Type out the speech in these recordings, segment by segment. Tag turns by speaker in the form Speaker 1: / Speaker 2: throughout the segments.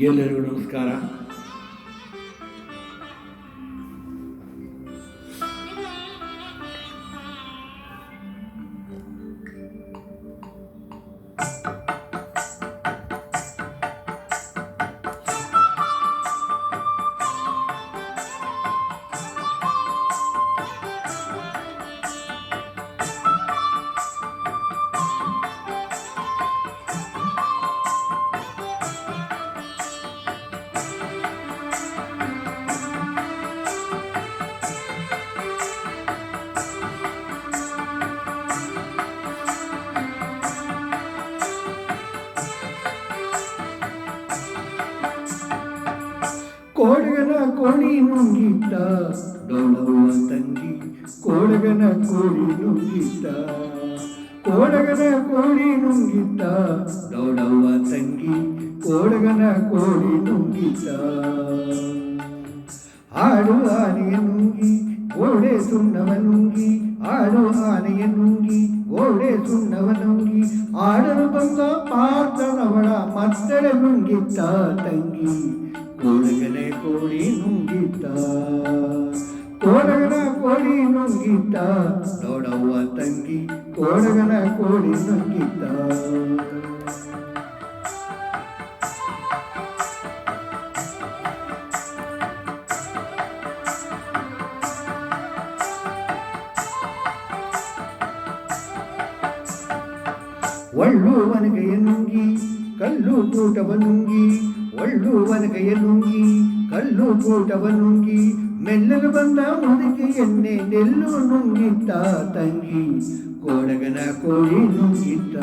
Speaker 1: ಎಲ್ಲರಿಗೂ ನಮಸ್ಕಾರ ಕೋಡಗನ ಕೋಣಿ ನುಂಗಿಟ್ಟ ಡೋಳವ್ವ ತಂಗಿ ಕೋಡಗನ ಕೋಳಿ ನುಂಗಿಟ್ಟ ಕೋಡಗನ ಕೋಳಿ ನುಂಗಿಟ್ಟ ಡೋಳವ್ವ ತಂಗಿ ಕೋಡಗನ ಕೋಳಿ ನುಂಗಿಟ್ಟ ಆಡು ಆನೆಯ ನುಂಗಿ ಗೋಡೆ ಸುಣ್ಣವ ನುಂಗಿ ಆಡು ಆನೆಯ ನುಂಗಿ ಗೋಡೆ ಸುಣ್ಣವ ನುಂಗಿ ಆಡಲು ಬಂದ ಪಾತ್ರನವಳ ಮತ್ತಳೆ ನುಂಗಿತ್ತ ತಂಗಿ ಕೋಡಗನೆ ಕೋಳಿ ನುಂಗಿತ. ಕೋಡಗನ ಕೋಳಿ ನುಂಗಿತ. ನೋಡವ್ವ ತಂಗಿ ಕೋಡಗನ ಕೋಳಿ ನುಂಗಿತ. ಒಳ್ಳು ವನಗೆಯ ನುಂಗಿ, ಕಲ್ಲು ತೋಟವ ನುಂಗಿ ಒಳ್ಳು ವನಗೆಯ ನುಂಗಿ ಕಲ್ಲು ಕೂಟವ ನುಂಗಿ ಮೆಲ್ಲಲು ಬಂದ ಮುದುಕಿ ಎಣ್ಣೆ ನೆಲ್ಲು ನುಂಗಿತ್ತ ತಂಗಿ ಕೋಡಗನ ಕೋಳಿ ನುಂಗಿತ್ತ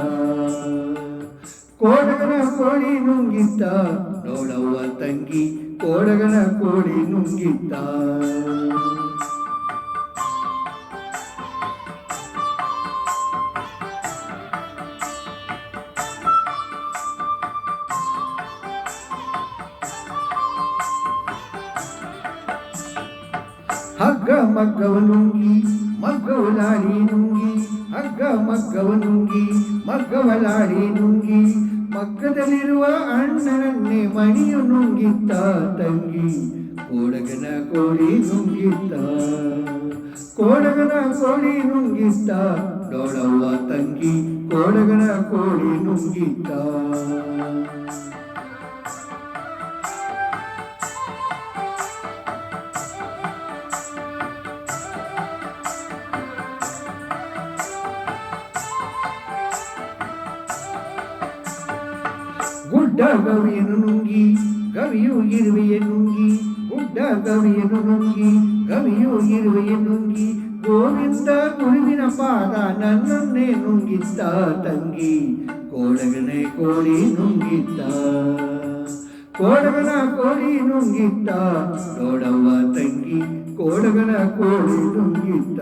Speaker 1: ಕೋಡಗನ ಕೋಳಿ ನುಂಗಿತ್ತ ನೋಡವ್ವ ತಂಗಿ ಕೋಡಗನ ಕೋಳಿ ನುಂಗಿತ್ತ ಹಗ್ಗ ಮಗ್ಗವ ನುಂಗಿ ಮಗ್ಗವಲಾಡಿ ನುಂಗಿ, ಹಗ್ಗ ಮಗ್ಗವ ನುಂಗಿ ಮಗ್ಗವಲಾಡಿ ನುಂಗಿ, ಮಗ್ಗದಲ್ಲಿರುವ ಅಣ್ಣನನ್ನೇ ಮಣಿಯು ನುಂಗಿತ್ತ ತಂಗಿ, ಕೋಡಗನ ಕೋಳಿ ನುಂಗಿತ್ತ, ಕೋಡಗನ ಕೋಳಿ ನುಂಗಿತ್ತ, ಡೋಳವ್ವ ತಂಗಿ, ಕೋಡಗನ ಕೋಳಿ ನುಂಗಿತ್ತ. ಗುಡ್ಡ ಗವಿಯನ್ನು ನುಂಗಿ ಗವಿಯು ಇರುವೆಯ ನುಂಗಿ ಗುಡ್ಡ ಗವಿಯನ್ನು ನುಂಗಿ ಗವಿಯು ಇರುವೆಯ ನುಂಗಿ ಗೋವಿಂದ ಗುರುವಿನ ಪಾದ ನನ್ನನ್ನೇ ನುಂಗಿತ್ತ ತಂಗಿ ಕೋಡಗನೆ ಕೋಳಿ ನುಂಗಿತ್ತ ಕೋಡಗನ ಕೋಳಿ ನುಂಗಿತ್ತ ನೋಡವ್ವ ತಂಗಿ ಕೋಡಗನ ಕೋಳಿ ನುಂಗಿತ್ತ